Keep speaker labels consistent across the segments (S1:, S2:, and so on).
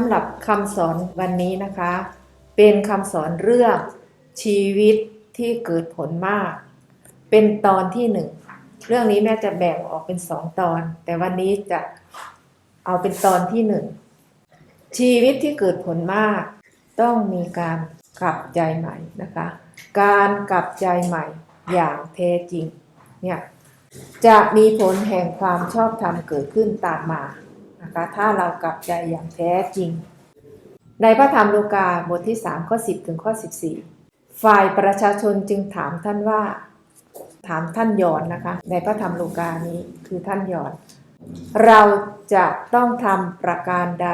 S1: ำหรับคำสอนวันนี้นะคะ เป็นคำสอนเรื่องชีวิตที่เกิดผลมาก เป็นตอนที่หนึ่งเรื่องนี้แม่จะแบ่งออกเป็นสองตอน แต่วันนี้จะเอาเป็นตอนที่หนึ่งชีวิตที่เกิดผลมาก ต้องมีการกลับใจใหม่นะคะ การกลับใจใหม่อย่างแท้จริงเนี่ยจะมีผลแห่งความชอบธรรมเกิดขึ้นตามมา นะคะถ้าเรากลับใจอย่างแท้จริง ในพระธรรมโลกาบทที่3ข้อ10 ถึงข้อ 14 ฝ่ายประชาชนจึงถามท่านว่า ถามท่านยอนนะคะ ในพระธรรมโลกานี้คือท่านยอน เราจะต้องทำประการใด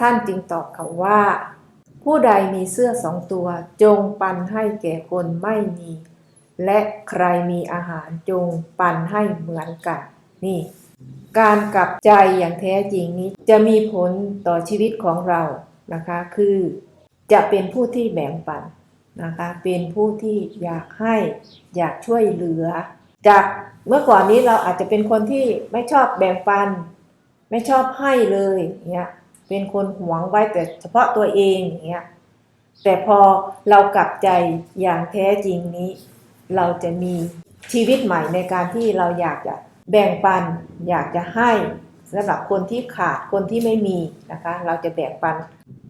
S1: ท่านจึงตอบเขาว่า ผู้ใดมีเสื้อสองตัว จงปันให้แก่คนไม่มี และใครมีอาหารจงปันให้เหมือนกัน นี่ การกลับใจอย่างแท้จริงนี้จะมีผลต่อชีวิตของเรานะคะ คือจะเป็นผู้ที่แบ่งปันนะคะ เป็นผู้ที่อยากให้อยากช่วยเหลือ จากเมื่อก่อนนี้เราอาจจะเป็นคนที่ไม่ชอบแบ่งปัน ไม่ชอบให้เลยเงี้ยเป็นคนหวงไว้แต่เฉพาะตัวเองเงี้ยแต่พอเรากลับใจอย่างแท้จริงนี้ เราจะมีชีวิตใหม่ในการที่เราอยากจะ แบ่งปันอยากจะให้สำหรับคนที่ขาดคนที่ไม่มีนะคะ เราจะแบ่งปัน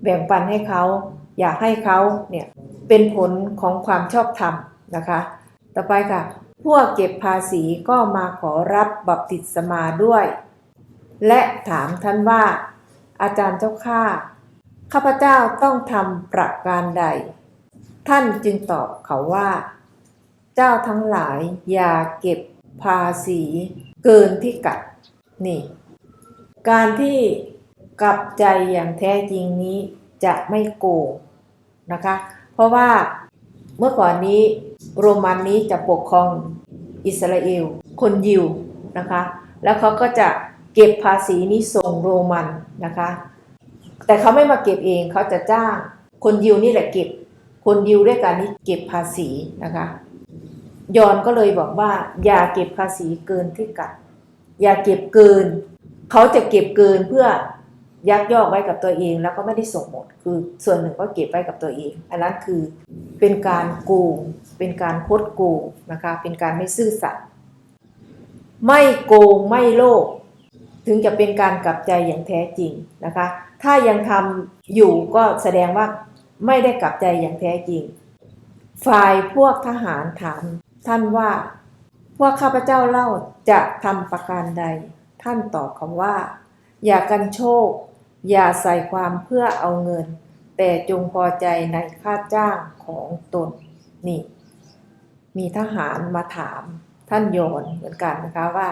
S1: แบ่งปันให้เขา อยากให้เขาเนี่ยเป็นผลของความชอบธรรมนะคะ ต่อไปค่ะ พวกเก็บภาษีก็มาขอรับบัพติศมาด้วย และถามท่านว่า อาจารย์เจ้าข้าข้าพเจ้าต้องทำประการใด ท่านจึงตอบเขาว่า เจ้าทั้งหลายอย่าเก็บ ภาษีเกินที่กัดนี่ การที่กลับใจอย่างแท้จริงนี้จะไม่โกงนะคะ เพราะว่าเมื่อก่อนนี้โรมันนี้จะปกครองอิสราเอล คนยิวนะคะ แล้วเขาก็จะเก็บภาษีนี้ส่งโรมันนะคะ แต่เขาไม่มาเก็บเองเขาจะจ้างคนยิวนี่แหละเก็บ คนยิวด้วยกันนี้เก็บภาษีนะคะ ยอนก็เลยบอกว่า อย่าเก็บภาษีเกินที่กัด อย่าเก็บเกิน เขาจะเก็บเกินเพื่อยักยอกไว้กับตัวเอง แล้วก็ไม่ได้ส่งหมด คือส่วนหนึ่งก็เก็บไว้กับตัวเอง อันนั้นคือเป็นการโกงเป็นการคดโกงนะคะเป็นการไม่ซื่อสัตย์ไม่โกงไม่โลภถึงจะเป็นการกลับใจอย่างแท้จริงนะคะ ถ้ายังทำอยู่ก็แสดงว่าไม่ได้กลับใจอย่างแท้จริง ฝ่ายพวกทหารถาม ท่านว่าพวกข้าพเจ้าเล่าจะทำประการใด ท่านตอบคำว่า อย่ากันโชค อย่าใส่ความเพื่อเอาเงิน แต่จงพอใจในค่าจ้างของตนนี่ มีทหารมาถามท่านโยนเหมือนกันนะคะว่า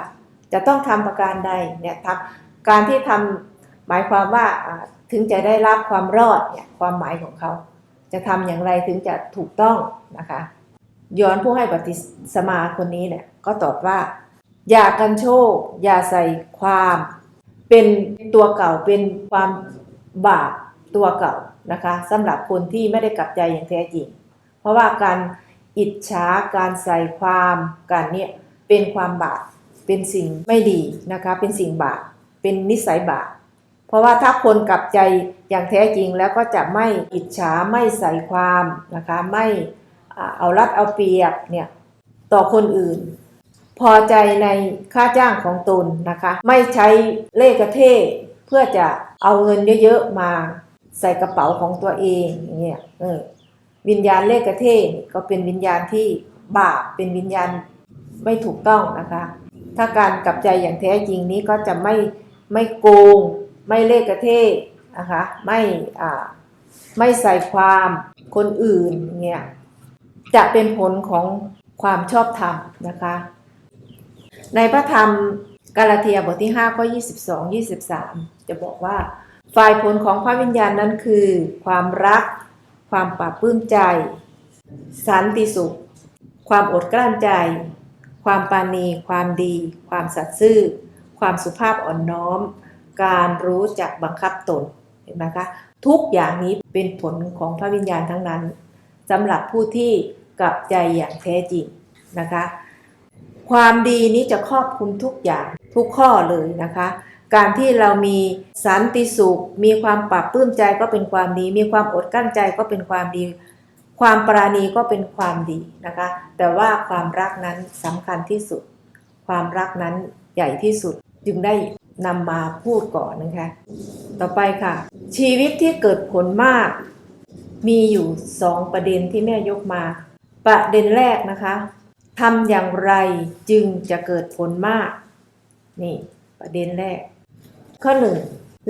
S1: จะต้องทำประการใดเนี่ยทำการที่ทำหมายความว่าอ่าถึงจะได้รับความรอดเนี่ยความหมายของเขา จะทำอย่างไรถึงจะถูกต้องนะคะ ย้อนผู้ให้ปฏิสมาคนนี้เนี่ยก็ตอบว่า อย่ากันโชค อย่าใส่ความ เป็นตัวเก่าเป็นความบาปตัวเก่านะคะสำหรับคนที่ไม่ได้กลับใจอย่างแท้จริง เพราะว่าการอิจฉาการใส่ความการเนี่ยเป็นความบาปเป็นสิ่งไม่ดีนะคะเป็นสิ่งบาปเป็นนิสัยบาปเพราะว่าถ้าคนกลับใจอย่างแท้จริงแล้วก็จะไม่อิจฉาไม่ใส่ความนะคะไม่ เอารัดเอาเปรียบเนี่ยต่อคนอื่น พอใจในค่าจ้างของตนนะคะ ไม่ใช้เลขกระเทศเพื่อจะเอาเงินเยอะๆมาใส่กระเป๋าของตัวเองอย่างเงี้ยเออวิญญาณเลขกระเทศก็เป็นวิญญาณที่บาปเป็นวิญญาณไม่ถูกต้องนะคะ ถ้าการกลับใจอย่างแท้จริงนี้ก็จะไม่ไม่โกง ไม่เลขกระเทศนะคะไม่อ่าไม่ใส่ความคนอื่นเงี้ย จะเป็นผลของความชอบธรรมนะคะ ในพระธรรมกาลาเทียบทที่5ข้อ22 23 จะบอกว่า ฝ่ายผลของพระวิญญาณนั้นคือ ความรัก ความปราบปลื้มใจ สันติสุข ความอดกลั้นใจ ความปาณีความดี ความสัตย์ซื่อ ความสุภาพอ่อนน้อม การรู้จักบังคับตนเห็นไหมคะทุกอย่างนี้เป็นผลของพระวิญญาณทั้งนั้นสำหรับผู้ที่ กับใจอย่างแท้จริงนะคะ ความดีนี้จะครอบคลุมทุกอย่างทุกข้อเลยนะคะ การที่เรามีสันติสุข มีความปรับปลื้มใจก็เป็นความดี มีความอดกั้นใจก็เป็นความดี ความปราณีก็เป็นความดีนะคะ แต่ว่าความรักนั้นสำคัญที่สุด ความรักนั้นใหญ่ที่สุดจึงได้นำมาพูดก่อนนะคะ ต่อไปค่ะ ชีวิตที่เกิดผลมาก มีอยู่สองประเด็นที่แม่ยกมา ประเด็นแรกนะคะทำอย่างไรจึงจะเกิดผลมาก นี่ประเด็นแรก ข้อหนึ่ง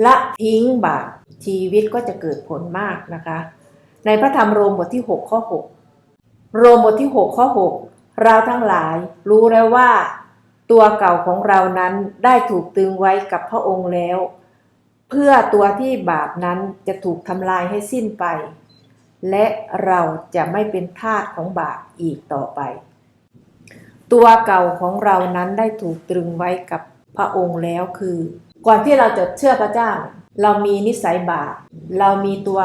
S1: ละทิ้งบาปชีวิตก็จะเกิดผลมากนะคะ ในพระธรรมโรมบทที่ 6 ข้อ 6 โรมบทที่ 6 ข้อ 6 เราทั้งหลายรู้แล้วว่า ตัวเก่าของเรานั้นได้ถูกตึงไว้กับพระองค์แล้ว เพื่อตัวที่บาปนั้นจะถูกทำลายให้สิ้นไป และเราจะไม่เป็นทาสของบาปอีกต่อไป ตัวเก่าของเรานั้นได้ถูกตรึงไว้กับพระองค์แล้วคือ ก่อนที่เราจะเชื่อพระเจ้า เรามีนิสัยบาปเรามีตัว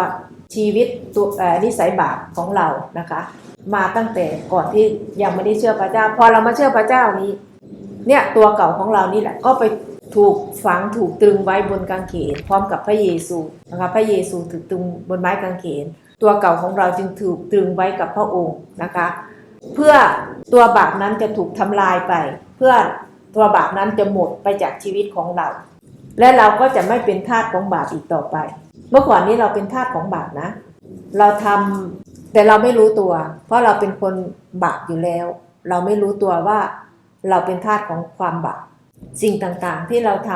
S1: ชีวิตตัวนิสัยบาปของเรานะคะ มาตั้งแต่ก่อนที่ยังไม่ได้เชื่อพระเจ้า พอเรามาเชื่อพระเจ้านี้ เนี่ยตัวเก่าของเรานี่แหละก็ไปถูกฝังถูกตรึงไว้บนกางเขนพร้อมกับพระเยซูนะคะพระเยซูถูกตรึงบนไม้กางเขน ตัวเก่าของเราจึงถูกตรึงไว้กับพระองค์นะคะ เพื่อตัวบาปนั้นจะถูกทำลายไป เพื่อตัวบาปนั้นจะหมดไปจากชีวิตของเรา และเราก็จะไม่เป็นทาสของบาปอีกต่อไป เมื่อก่อนนี้เราเป็นทาสของบาปนะ เราทำแต่เราไม่รู้ตัว เพราะเราเป็นคนบาปอยู่แล้ว เราไม่รู้ตัวว่าเราเป็นทาสของความบาปสิ่งต่างๆที่เราท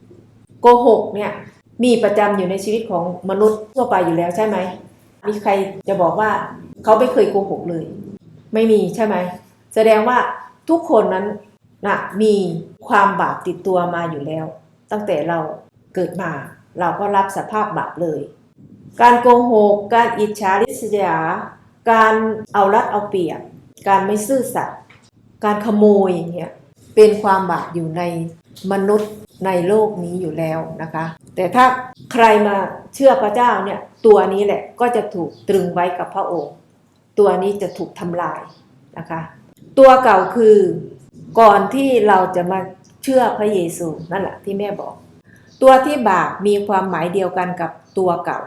S1: ำโกหกเนี่ยมีประจำอยู่ในชีวิตของมนุษย์ทั่วไปอยู่แล้วใช่ไหม มีใครจะบอกว่าเขาไม่เคยโกหกเลย ไม่มีใช่ไหมแสดงว่าทุกคนนั้นนะมีความบาปติดตัวมาอยู่แล้ว ตั้งแต่เราเกิดมาเราก็รับสภาพบาปเลย การโกหก การอิจฉาริษยา การเอารัดเอาเปรียบ การไม่ซื่อสัตย์การขโมยอย่างเงี้ยเป็นความบาปอยู่ในมนุษย์ ในโลกนี้อยู่แล้วนะคะ แต่ถ้าใครมาเชื่อพระเจ้าเนี่ยตัวนี้แหละก็จะถูกตรึงไว้กับพระองค์ ตัวนี้จะถูกทำลายนะคะ ตัวเก่าคือก่อนที่เราจะมาเชื่อพระเยซูนั่นแหละที่แม่บอก ตัวที่บาปมีความหมายเดียวกันกับตัวเก่า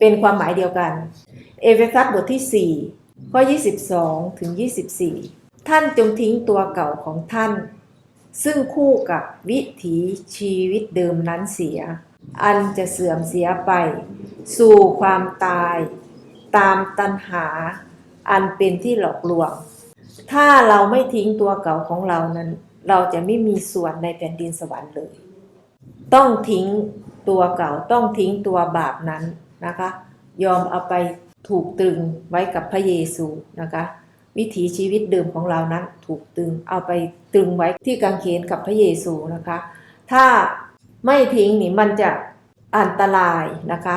S1: เป็นความหมายเดียวกัน เอเฟซัสบทที่4ข้อ22ถึง24 ท่านจงทิ้งตัวเก่าของท่าน ซึ่งคู่กับวิถีชีวิตเดิมนั้นเสีย อันจะเสื่อมเสียไป สู่ความตาย ตามตัณหา อันเป็นที่หลอกลวง ถ้าเราไม่ทิ้งตัวเก่าของเรานั้น เราจะไม่มีส่วนในแผ่นดินสวรรค์เลย ต้องทิ้งตัวเก่าต้องทิ้งตัวบาปนั้นนะคะ ยอมเอาไปถูกตรึงไว้กับพระเยซูนะคะ วิถีชีวิตเดิมของเรานั้นถูกตึงเอาไปตรึงไว้ที่กางเขนกับพระเยซูนะคะ ถ้าไม่ทิ้งนี่มันจะอันตรายนะคะ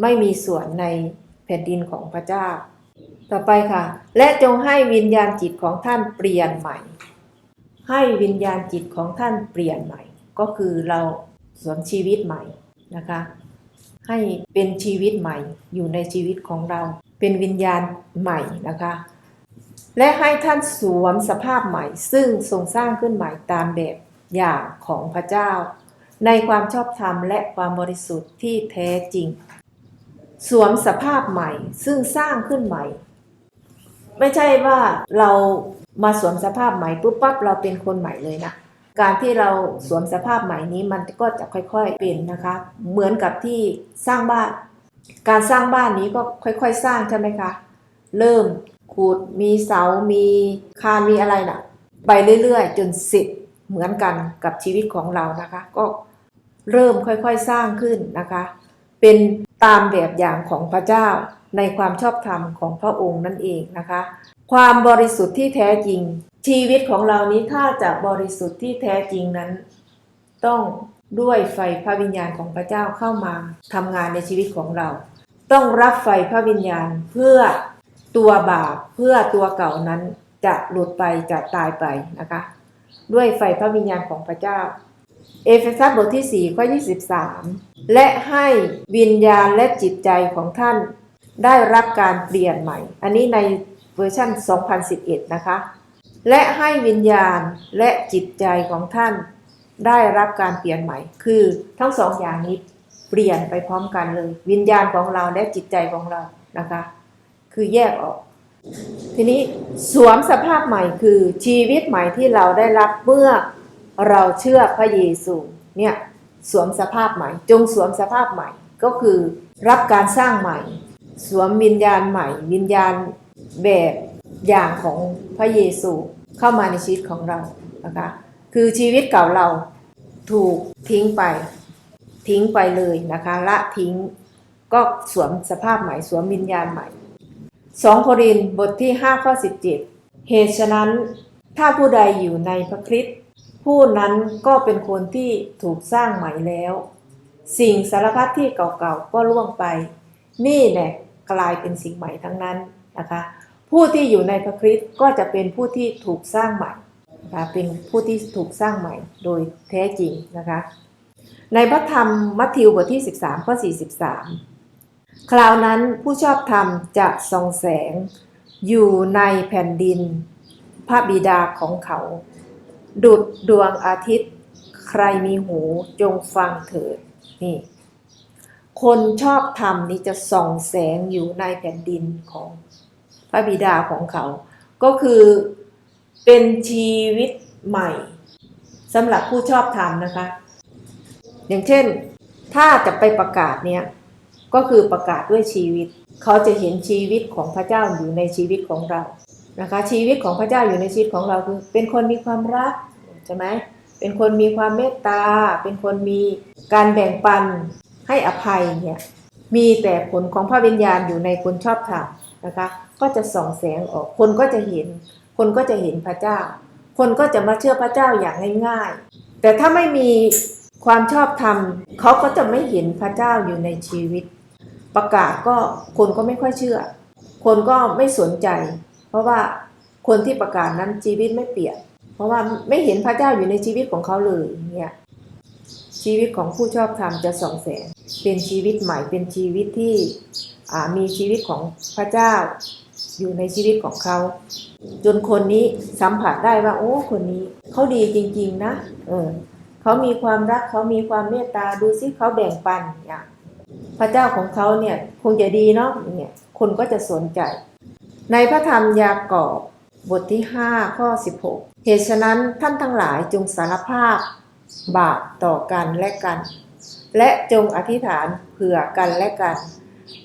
S1: ไม่มีส่วนในแผ่นดินของพระเจ้า ต่อไปค่ะ และจงให้วิญญาณจิตของท่านเปลี่ยนใหม่ ให้วิญญาณจิตของท่านเปลี่ยนใหม่ ก็คือเราสวมชีวิตใหม่นะคะ ให้เป็นชีวิตใหม่อยู่ในชีวิตของเรา เป็นวิญญาณใหม่นะคะ และให้ท่านสวมสภาพใหม่ ซึ่งทรงสร้างขึ้นใหม่ตามแบบอย่างของพระเจ้า ในความชอบธรรมและความบริสุทธิ์ที่แท้จริง สวมสภาพใหม่ ซึ่งสร้างขึ้นใหม่ ไม่ใช่ว่าเรามาสวมสภาพใหม่ปุ๊บปั๊บเราเป็นคนใหม่เลยนะการที่เราสวมสภาพใหม่นี้มันก็จะค่อยๆเป็นนะคะ เหมือนกับที่สร้างบ้าน การสร้างบ้านนี้ก็ค่อยๆ สร้างใช่ไหมคะ เริ่ม ขูดมีเสา มีคานมีอะไรนะ่ะ ไปเรื่อยๆ จนเสร็จเหมือนกันกับชีวิตของเรานะคะ ก็เริ่มค่อยๆสร้างขึ้นนะคะ เป็นตามแบบอย่างของพระเจ้าในความชอบธรรมของพระองค์นั่นเองนะคะ ความบริสุทธิ์ที่แท้จริง ชีวิตของเรานี้ถ้าจะบริสุทธิ์ที่แท้จริงนั้น ต้องด้วยไฟพระวิญญาณของพระเจ้าเข้ามาทำงานในชีวิตของเรา ต้องรับไฟพระวิญญาณเพื่อ ตัวบาปเพื่อตัวเก่านั้นจะหลุดไปจะตายไปนะคะ ด้วยไฟพระวิญญาณของพระเจ้า เอเฟซัสบทที่ 4 ข้อ 23 และให้วิญญาณและจิตใจของท่านได้รับการเปลี่ยนใหม่ อันนี้ในเวอร์ชัน2011 นะคะ และให้วิญญาณและจิตใจของท่านได้รับการเปลี่ยนใหม่ คือทั้งสองอย่างนี้เปลี่ยนไปพร้อมกันเลย วิญญาณของเราและจิตใจของเรานะคะ คือแยกออก ทีนี้สวมสภาพใหม่คือชีวิตใหม่ที่เราได้รับเมื่อเราเชื่อพระเยซูเนี่ยสวมสภาพใหม่ จงสวมสภาพใหม่ก็คือรับการสร้างใหม่ สวมวิญญาณใหม่ วิญญาณแบบอย่างของพระเยซูเข้ามาในชีวิตของเรานะคะคือชีวิตเก่าเราถูกทิ้งไปทิ้งไปเลยนะคะละทิ้งก็สวมสภาพใหม่ สวมวิญญาณใหม่ 2 โครินบทที่ 5 ข้อ 17 เหตุฉะนั้น ถ้าผู้ใดอยู่ในพระคริสต์ผู้นั้นก็เป็นคนที่ถูกสร้างใหม่แล้ว สิ่งสารพัดที่เก่าๆก็ล่วงไป นี่แหละกลายเป็นสิ่งใหม่ทั้งนั้นนะคะ ผู้ที่อยู่ในพระคริสต์ก็จะเป็นผู้ที่ถูกสร้างใหม่นะคะเป็นผู้ที่ถูกสร้างใหม่โดยแท้จริงนะคะ ในพระธรรมมัทธิวบทที่ 13ข้อ43 คราวนั้นผู้ชอบธรรมจะส่องแสง อยู่ในแผ่นดิน พระบิดาของเขา ดุดดวงอาทิตย์ ใครมีหูจงฟังเถิดนี่คนชอบธรรมนี้จะส่องแสงอยู่ในแผ่นดินของพระบิดาของเขา ก็คือเป็นชีวิตใหม่สำหรับผู้ชอบธรรมนะคะ อย่างเช่น ถ้าจะไปประกาศเนี่ย ก็คือประกาศด้วยชีวิต เขาจะเห็นชีวิตของพระเจ้าอยู่ในชีวิตของเรานะคะชีวิตของพระเจ้าอยู่ในชีวิตของเราคือ เป็นคนมีความรักใช่ไหมเป็นคนมีความเมตตา เป็นคนมีการแบ่งปันให้อภัยเนี่ยมีแต่ผลของพระวิญญาณอยู่ในคนชอบธรรมนะคะ ก็จะส่องแสงออก คนก็จะเห็น คนก็จะเห็นพระเจ้า คนก็จะมาเชื่อพระเจ้าอย่างง่ายๆ แต่ถ้าไม่มีความชอบธรรมเขาก็จะไม่เห็นพระเจ้าอยู่ในชีวิต ประกาศก็คนก็ไม่ค่อยเชื่อ คนก็ไม่สนใจ เพราะว่าคนที่ประกาศนั้นชีวิตไม่เปลี่ยน เพราะว่าไม่เห็นพระเจ้าอยู่ในชีวิตของเขาเลยเนี่ยชีวิตของผู้ชอบธรรมจะส่องแสงเป็นชีวิตใหม่เป็นชีวิตที่มีชีวิตของพระเจ้าอยู่ในชีวิตของเขา จนคนนี้สัมผัสได้ว่า โอ้คนนี้เขาดีจริง ๆ นะเออเขามีความรักเขามีความเมตตาดูซิเขาแบ่งปันอย่าง พระเจ้าของเขาเนี่ยคงจะดีเนาะเนี่ยคนก็จะสนใจ ในพระธรรมยากอบบทที่ 5 ข้อ 16 เหตุฉะนั้นท่านทั้งหลายจงสารภาพบาปต่อกันและกัน และจงอธิษฐานเผื่อกันและกัน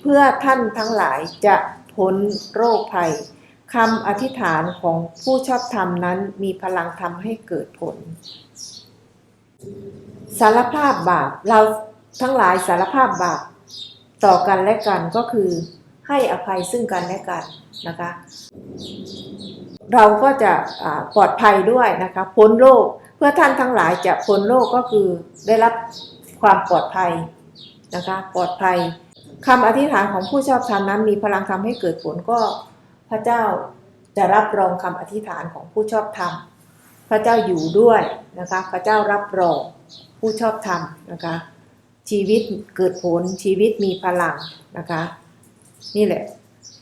S1: เพื่อท่านทั้งหลายจะพ้นโรคภัยคำอธิษฐานของผู้ชอบธรรมนั้นมีพลังทำให้เกิดผล สารภาพบาปเราทั้งหลายสารภาพบาป ต่อกันและกันก็คือให้อภัยซึ่งกันและกันนะคะ เราก็จะปลอดภัยด้วยนะคะพ้นโรคเพื่อท่านทั้งหลายจะพ้นโรคก็คือได้รับความปลอดภัยนะคะปลอดภัยคำอธิษฐานของผู้ชอบธรรมนั้น มีพลังทำให้เกิดผลก็พระเจ้าจะรับรองคำอธิษฐานของผู้ชอบธรรมพระเจ้าอยู่ด้วยนะคะ พระเจ้ารับรองผู้ชอบธรรมนะคะ ชีวิตเกิดผลชีวิตมีพลังนะคะ นี่แหละ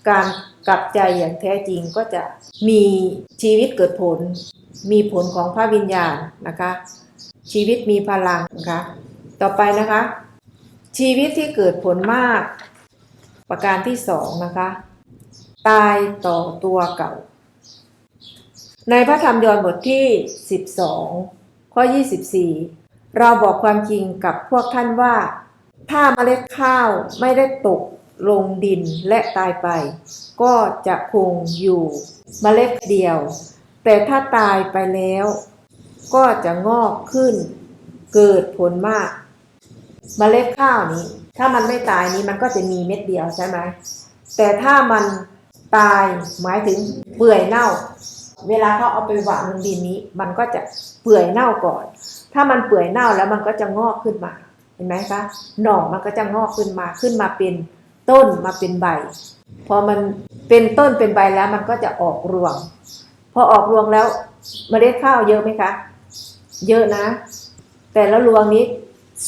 S1: การกลับใจอย่างแท้จริงก็จะมีชีวิตเกิดผล มีผลของพระวิญญาณนะคะ ชีวิตมีพลังนะคะ ต่อไปนะคะ ชีวิตที่เกิดผลมาก ประการที่สองนะคะ ตายต่อตัวเก่า ในพระธรรมยอห์นบทที่ 12 ข้อ 24 เราบอกความจริงกับพวกท่านว่า ถ้าเมล็ดข้าวไม่ได้ตกลงดินและตายไป ก็จะคงอยู่เมล็ดเดียว แต่ถ้าตายไปแล้ว ก็จะงอกขึ้น เกิดผลมาก เมล็ดข้าวนี้ ถ้ามันไม่ตายนี้มันก็จะมีเม็ดเดียวใช่ไหมแต่ถ้ามันตายหมายถึงเปื่อยเน่า เวลาเขาเอาไปหว่านลงดินนี้ มันก็จะเปื่อยเน่าก่อน ถ้ามันเปื่อยเน่าแล้วมันก็จะงอกขึ้นมา เห็นไหมคะ หน่อมันก็จะงอกขึ้นมา ขึ้นมาเป็นต้นมาเป็นใบ พอมันเป็นต้นเป็นใบแล้วมันก็จะออกรวง พอออกรวงแล้วเมล็ดข้าวเยอะไหมคะ เยอะนะ แต่ละรวงนี้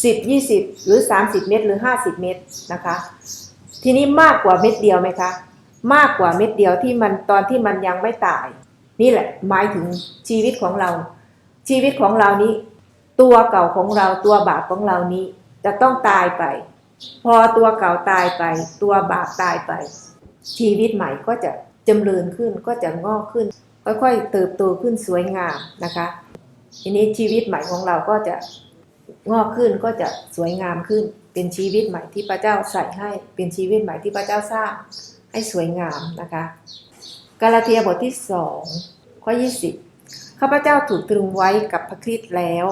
S1: สิบยี่สิบหรือสามสิบเม็ดหรือห้าสิบเม็ดนะคะ ทีนี้มากกว่าเม็ดเดียวไหมคะ มากกว่าเม็ดเดียวที่มันตอนที่มันยังไม่ตาย นี่แหละหมายถึงชีวิตของเรา ชีวิตของเรานี้ ตัวเก่าของเราตัวบาปของเรานี้จะต้องตายไป พอตัวเก่าตายไป ตัวบาปตายไป ชีวิตใหม่ก็จะจำเริญขึ้นก็จะงอกขึ้น ค่อยๆเติบโตขึ้นสวยงามนะคะทีนี้ชีวิตใหม่ของเราก็จะงอกขึ้นก็จะสวยงามขึ้น เป็นชีวิตใหม่ที่พระเจ้าใส่ให้ เป็นชีวิตใหม่ที่พระเจ้าสร้างให้สวยงามนะคะ กาลาเทียบทที่สองข้อ20ข้าพเจ้าถูกตรึงไว้กับพระคริสต์แล้ว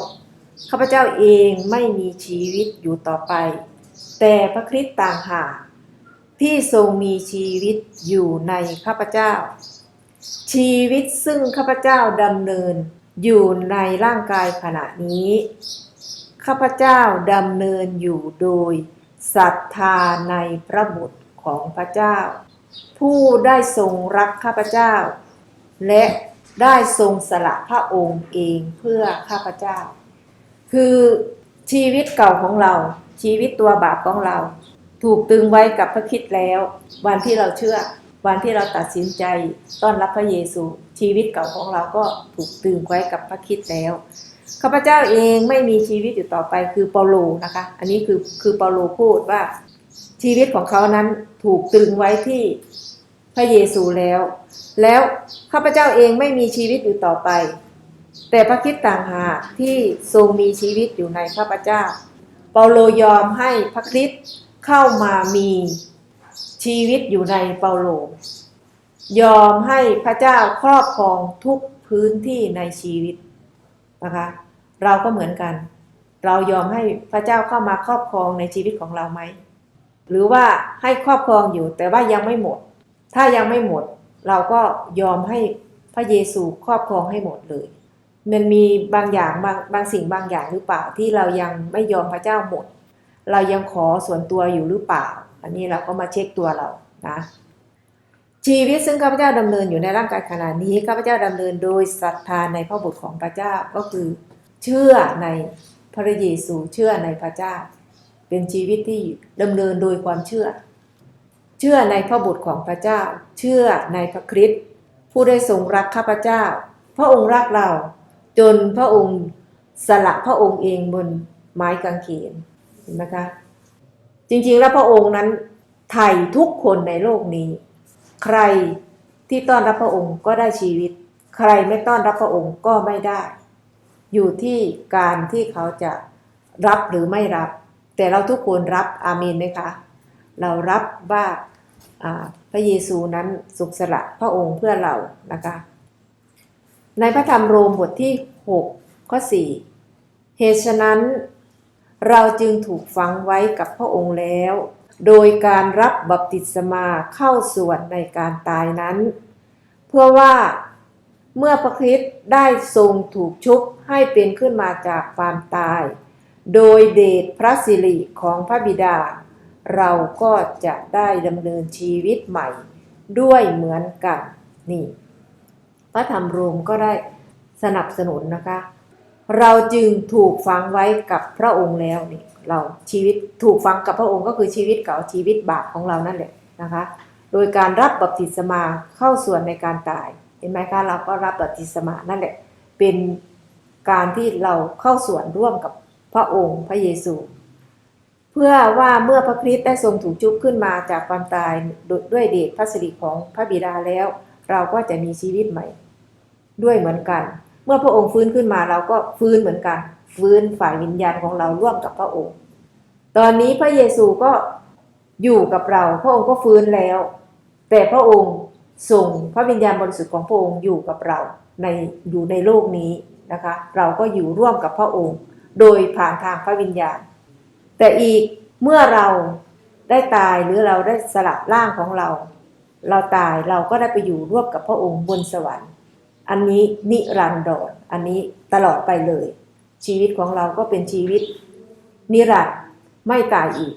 S1: ข้าพเจ้าเองไม่มีชีวิตอยู่ต่อไป แต่พระคริสต์ต่างหากที่ทรงมีชีวิตอยู่ในข้าพเจ้า ชีวิตซึ่งข้าพเจ้าดำเนินอยู่ในร่างกายขณะนี้ ข้าพเจ้าดำเนินอยู่โดยศรัทธาในพระบุตรของพระเจ้า ผู้ได้ทรงรักข้าพเจ้า และได้ทรงสละพระองค์เองเพื่อข้าพเจ้า คือชีวิตเก่าของเรา ชีวิตตัวบาปของเรา ถูกตึงไว้กับพระคิดแล้ว วันที่เราเชื่อ วันที่เราตัดสินใจต้อนรับพระเยซู ชีวิตเก่าของเราก็ถูกตึงไว้กับพระคิดแล้วข้าพเจ้าเองไม่มีชีวิตอยู่ต่อไปคือเปาโลนะคะ อันนี้คือคือเปาโลพูดว่า ชีวิตของเขานั้นถูกตึงไว้ที่พระเยซูแล้ว แล้วข้าพเจ้าเองไม่มีชีวิตอยู่ต่อไป แต่พระคิดต่างหากที่ทรงมีชีวิตอยู่ในข้าพเจ้า เปาโลยอมให้พระคริสต์เข้ามามีชีวิตอยู่ในเปาโล ยอมให้พระเจ้าครอบครองทุกพื้นที่ในชีวิตนะคะเราก็เหมือนกัน เรายอมให้พระเจ้าเข้ามาครอบครองในชีวิตของเราไหม หรือว่าให้ครอบครองอยู่แต่ว่ายังไม่หมด ถ้ายังไม่หมด เราก็ยอมให้พระเยซูครอบครองให้หมดเลย มันมีบางอย่างบางบางสิ่งบางอย่างหรือเปล่าที่เรายังไม่ยอมพระเจ้าหมด เรายังขอส่วนตัวอยู่หรือเปล่า อันนี้เราก็มาเช็คตัวเรานะชีวิตซึ่งข้าพเจ้าดำเนินอยู่ในร่างกายขณะนี้ข้าพเจ้าดำเนินโดยศรัทธาในพระบุตรของพระเจ้าก็คือ เชื่อในพระเยซูเชื่อในพระเจ้า เป็นชีวิตที่ดำเนินโดยความเชื่อ เชื่อในพระบุตรของพระเจ้า เชื่อในพระคริสต์ผู้ได้ทรงรักข้าพเจ้า พระองค์รักเรา จนพระองค์สละพระองค์เองบนไม้กางเขนเห็นไหมคะ จริงๆแล้วพระองค์นั้นไถ่ทุกคนในโลกนี้ ใครที่ต้อนรับพระองค์ก็ได้ชีวิต ใครไม่ต้อนรับพระองค์ก็ไม่ได้ อยู่ที่การที่เขาจะรับหรือไม่รับ แต่เราทุกคนรับอาเมนไหมคะ เรารับว่าพระเยซูนั้นสุขสละพระองค์เพื่อเรานะคะ ในพระธรรมโรมบทที่ 6 ข้อ 4 เหตุฉะนั้น เราจึงถูกฝังไว้กับพระองค์แล้ว โดยการรับบัพติศมาเข้าส่วนในการตายนั้น เพื่อว่าเมื่อพระคริสต์ได้ทรงถูกชุบให้เป็นขึ้นมาจากความตาย โดยเดชพระสิริของพระบิดา เราก็จะได้ดำเนินชีวิตใหม่ด้วยเหมือนกันนี่ พระธรรมโรมก็ได้สนับสนุนนะคะ เราจึงถูกฝังไว้กับพระองค์แล้วนี่เราชีวิตถูกฝังกับพระองค์ก็คือชีวิตเก่าชีวิตบาปของเรานั่นแหละนะคะ โดยการรับบัพติศมาเข้าส่วนในการตาย เห็นไหมคะเราก็รับบัพติศมานั่นแหละ เป็นการที่เราเข้าส่วนร่วมกับพระองค์พระเยซู เพื่อว่าเมื่อพระคริสต์ได้ทรงถูกจุบขึ้นมาจากความตายด้วยเดชพระสิริของพระบิดาแล้ว เราก็จะมีชีวิตใหม่ ด้วยเหมือนกัน เมื่อพระองค์ฟื้นขึ้นมาเราก็ฟื้นเหมือนกัน ฟื้นฝ่ายวิญญาณของเราร่วมกับพระองค์ ตอนนี้พระเยซูก็อยู่กับเรา พระองค์ก็ฟื้นแล้ว แต่พระองค์ส่งพระวิญญาณบริสุทธิ์ของพระองค์อยู่กับเราในอยู่ในโลกนี้นะคะ เราก็อยู่ร่วมกับพระองค์ โดยผ่านทางพระวิญญาณ แต่อีกเมื่อเราได้ตายหรือเราได้สละร่างของเรา เราตายเราก็ได้ไปอยู่ร่วมกับพระองค์บนสวรรค์ อันนี้นิรันดรอันนี้ตลอดไปเลย ชีวิตของเราก็เป็นชีวิตนิรันดร์ไม่ตายอีก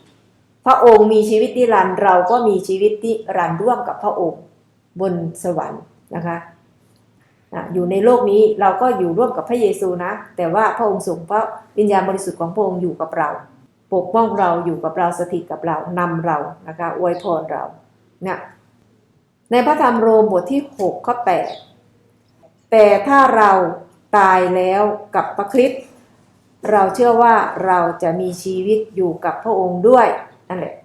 S1: พระองค์มีชีวิตนิรันดร์เราก็มีชีวิตนิรันดร์ร่วมกับพระองค์บนสวรรค์นะคะอยู่ในโลกนี้เราก็อยู่ร่วมกับพระเยซูนะ แต่ว่าพระองค์ส่งพระวิญญาณบริสุทธิ์ของพระองค์อยู่กับเรา ปกป้องเราอยู่กับเราสถิตกับเรานำเรานะคะอวยพรเราเนี่ยในพระธรรมโรมบทที่6ข้อ8 แต่ถ้าเราตายแล้วกับพระคริสต์เราเชื่อว่าเราจะมีชีวิตอยู่กับพระองค์ด้วยนั่นแหละ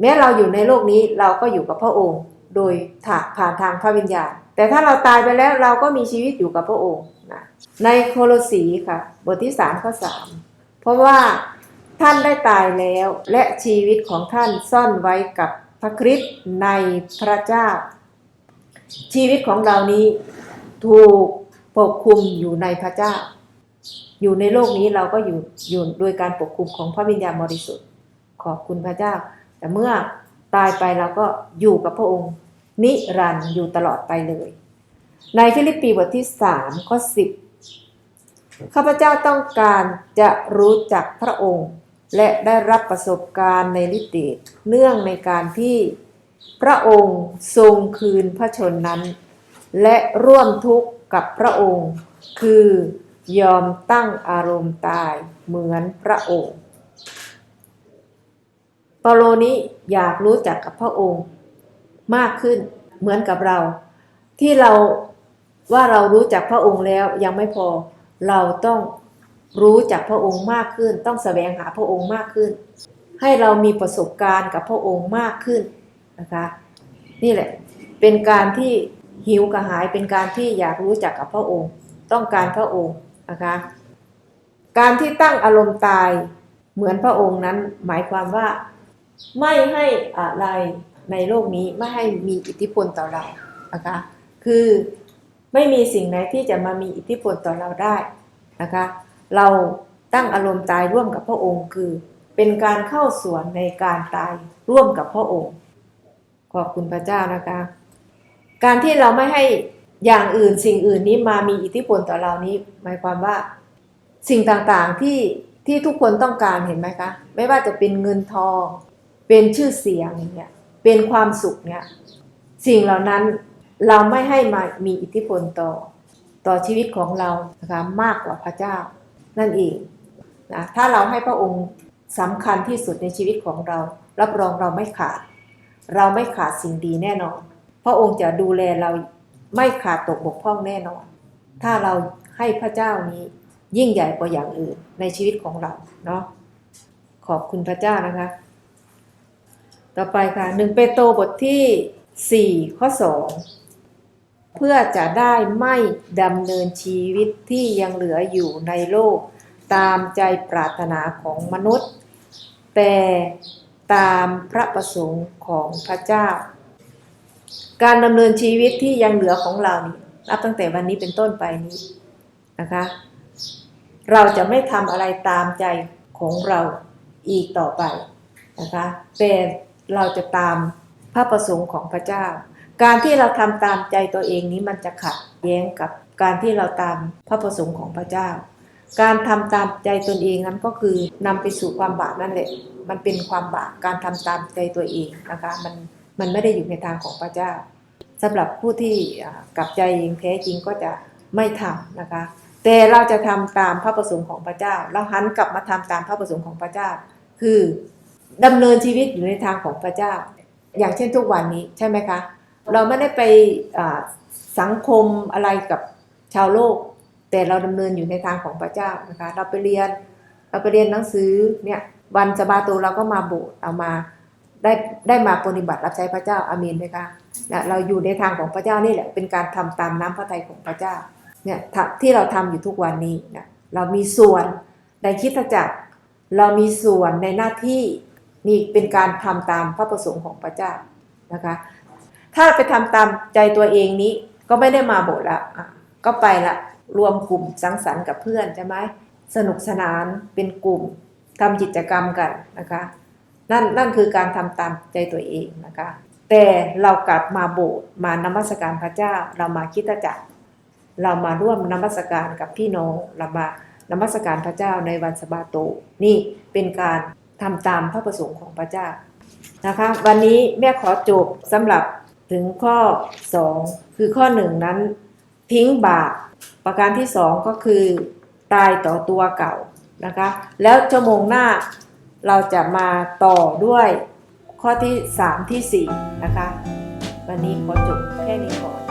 S1: แม้เราอยู่ในโลกนี้เราก็อยู่กับพระองค์ โดยถาผ่านทางพระวิญญาณ แต่ถ้าเราตายไปแล้วเราก็มีชีวิตอยู่กับพระองค์นะในโคโลสีค่ะ บทที่3ข้อ3เพราะว่าท่านได้ตายแล้วและชีวิตของท่านซ่อนไว้กับพระคริสต์ในพระเจ้า ชีวิตของเรานี้ ถูกปกคุมอยู่ในพระเจ้า อยู่ในโลกนี้เราก็อยู่อยู่โดยการปกคุมของพระวิญญาณบริสุทธิ์ ขอบคุณพระเจ้า แต่เมื่อตายไปเราก็อยู่กับพระองค์ นิรันดร์อยู่ตลอดไปเลย ในฟิลิปปีบทที่3ข้อ10ข้าพเจ้าต้องการจะรู้จักพระองค์ และได้รับประสบการณ์ในฤทธิ์เดชเนื่องในการที่พระองค์ทรงคืนพระชนนั้น และร่วมทุกข์กับพระองค์ คือยอมตั้งอารมณ์ตายเหมือนพระองค์เปาโลนี้อยากรู้จักกับพระองค์มากขึ้นเหมือนกับเรา ที่เราว่าเรารู้จักพระองค์แล้วยังไม่พอเราต้องรู้จักพระองค์มากขึ้น ต้องแสวงหาพระองค์มากขึ้น ให้เรามีประสบการณ์กับพระองค์มากขึ้นนะคะ นี่แหละเป็นการที่ หิวกระหายเป็นการที่อยากรู้จักกับพระองค์ ต้องการพระองค์นะคะการที่ตั้งอารมณ์ตายเหมือนพระองค์นั้นหมายความว่าไม่ให้อะไรในโลกนี้ไม่ให้มีอิทธิพลต่อเรานะคะคือไม่มีสิ่งไหนที่จะมามีอิทธิพลต่อเราได้นะคะเราตั้งอารมณ์ตายร่วมกับพระองค์คือเป็นการเข้าส่วนในการตายร่วมกับพระองค์ ขอบคุณพระเจ้านะคะ การที่เราไม่ให้อย่างอื่นสิ่งอื่นนี้มามีอิทธิพลต่อเรานี้ หมายความว่าสิ่งต่างๆที่ที่ทุกคนต้องการเห็นไหมคะ ไม่ว่าจะเป็นเงินทอง เป็นชื่อเสียงเงี้ยเป็นความสุขเนี่ยสิ่งเหล่านั้นเราไม่ให้มามีอิทธิพลต่อต่อชีวิตของเรานะคะมากกว่าพระเจ้า นั่นเองนะถ้าเราให้พระองค์สำคัญที่สุดในชีวิตของเรา รับรองเราไม่ขาด เราไม่ขาดสิ่งดีแน่นอน พระองค์จะดูแลเราไม่ขาดตกบกพร่องแน่นอน ถ้าเราให้พระเจ้านี้ยิ่งใหญ่กว่าอย่างอื่นในชีวิตของเราเนาะขอบคุณพระเจ้านะคะ ต่อไปค่ะหนึ่งเปโตรบทที่4ข้อ2เพื่อจะได้ไม่ดำเนินชีวิตที่ยังเหลืออยู่ในโลก ตามใจปรารถนาของมนุษย์ แต่ตามพระประสงค์ของพระเจ้า การดำเนินชีวิตที่ยังเหลือของเรานี่นับตั้งแต่วันนี้เป็นต้นไปนี้นะคะ เราจะไม่ทำอะไรตามใจของเราอีกต่อไปนะคะแต่เราจะตามพระประสงค์ของพระเจ้า การที่เราทำตามใจตัวเองนี้มันจะขัดแย้งกับการที่เราตามพระประสงค์ของพระเจ้า การทำตามใจตนเองนั้นก็คือนำไปสู่ความบาปนั่นแหละ มันเป็นความบาปการทำตามใจตัวเองนะคะ มัน มันไม่ได้อยู่ในทางของพระเจ้าสำหรับผู้ที่กลับใจเองแท้จริงก็จะไม่ทำนะคะ แต่เราจะทำตามพระประสงค์ของพระเจ้า เราหันกลับมาทำตามพระประสงค์ของพระเจ้า คือดำเนินชีวิตอยู่ในทางของพระเจ้า อย่างเช่นทุกวันนี้ใช่ไหมคะ เราไม่ได้ไปสังคมอะไรกับชาวโลก แต่เราดำเนินอยู่ในทางของพระเจ้านะคะ เราไปเรียนเราไปเรียนหนังสือเนี่ยวันสบาโตเราก็มาโบสถ์เอามา ได้ได้มาปฏิบัติรับใช้พระเจ้าอาเมนไหมคะนะเราอยู่ในทางของพระเจ้านี่แหละเป็นการทำตามน้ำพระทัยของพระเจ้าเนี่ยที่เราทำอยู่ทุกวันนี้นะเรามีส่วนในคิดจักร เรามีส่วนในหน้าที่นี่เป็นการทำตามพระประสงค์ของพระเจ้านะคะ ถ้าไปทำตามใจตัวเองนี้ก็ไม่ได้มาโบสถ์ละก็ไปละรวมกลุ่มสังสรรค์กับเพื่อนใช่ไหมสนุกสนานเป็นกลุ่มทำกิจกรรมกันนะคะ นั่นนั่นคือการทำตามใจตัวเองนะคะ แต่เรากลับมาโบสถ์มานมัสการพระเจ้า เรามาคิดจักรเรามาร่วมนมัสการกับพี่น้องเรามานมัสการพระเจ้าในวันสบาโต นี่เป็นการทำตามพระประสงค์ของพระเจ้านะคะ วันนี้แม่ขอจบสำหรับถึงข้อ 2 คือข้อ 1 นั้น ทิ้งบาปประการที่ 2 ก็คือตายต่อตัวเก่านะคะ แล้วชั่วโมงหน้า เราจะมาต่อด้วยข้อที่ 3 ที่ 4 นะคะ วันนี้ขอจบแค่นี้ก่อน